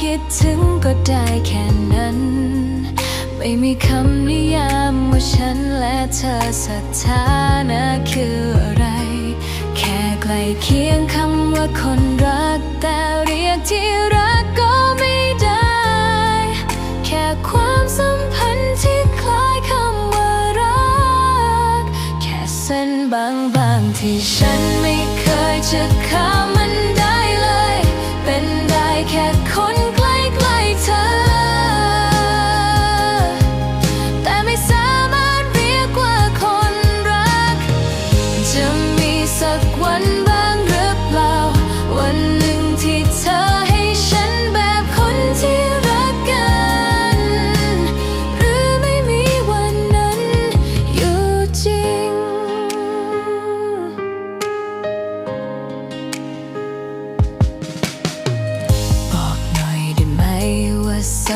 คิดถึงก็ได้แค่นั้น ไม่มีคำนิยามว่าฉันและเธอสถานะคืออะไร แค่ใกล้เคียงคำว่าคนรัก แต่เรียกที่รักก็ไม่ได้ แค่ความสัมพันธ์ที่คล้ายคำว่ารัก แค่เส้นบางๆที่ฉันไม่เคยจะข้า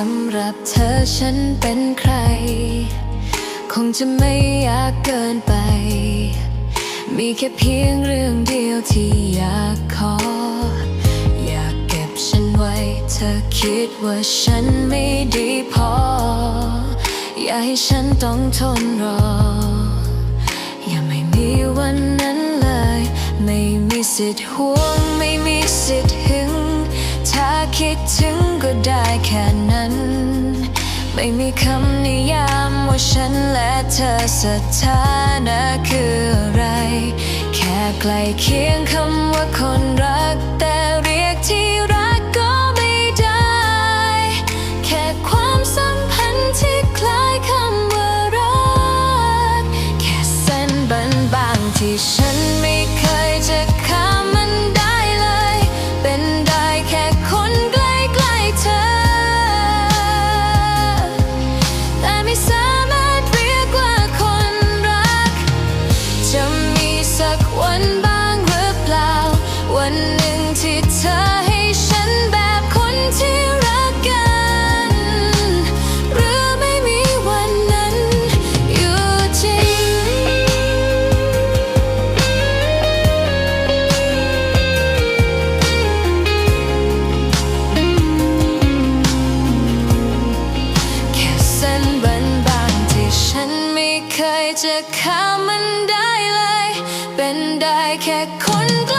สำหรับเธอฉันเป็นใคร คงจะไม่อยากเกินไป มีแค่เพียงเรื่องเดียวที่อยากขอ อยากเก็บฉันไว้ เธอคิดว่าฉันไม่ดีพอ อย่าให้ฉันต้องทนรอ อย่าไม่มีวันนั้นเลย ไม่มีสิทธิ์ห่วง ไม่มีสิทธิ์หึง ถ้าคิดถึงก็ได้แค่ ม่มีคำนิยามว่าฉันและเธอสถานะคืออะไร แค่ใกล้เคียงคำว่าคน จะข้ามมันได้เลย เป็นได้แค่คน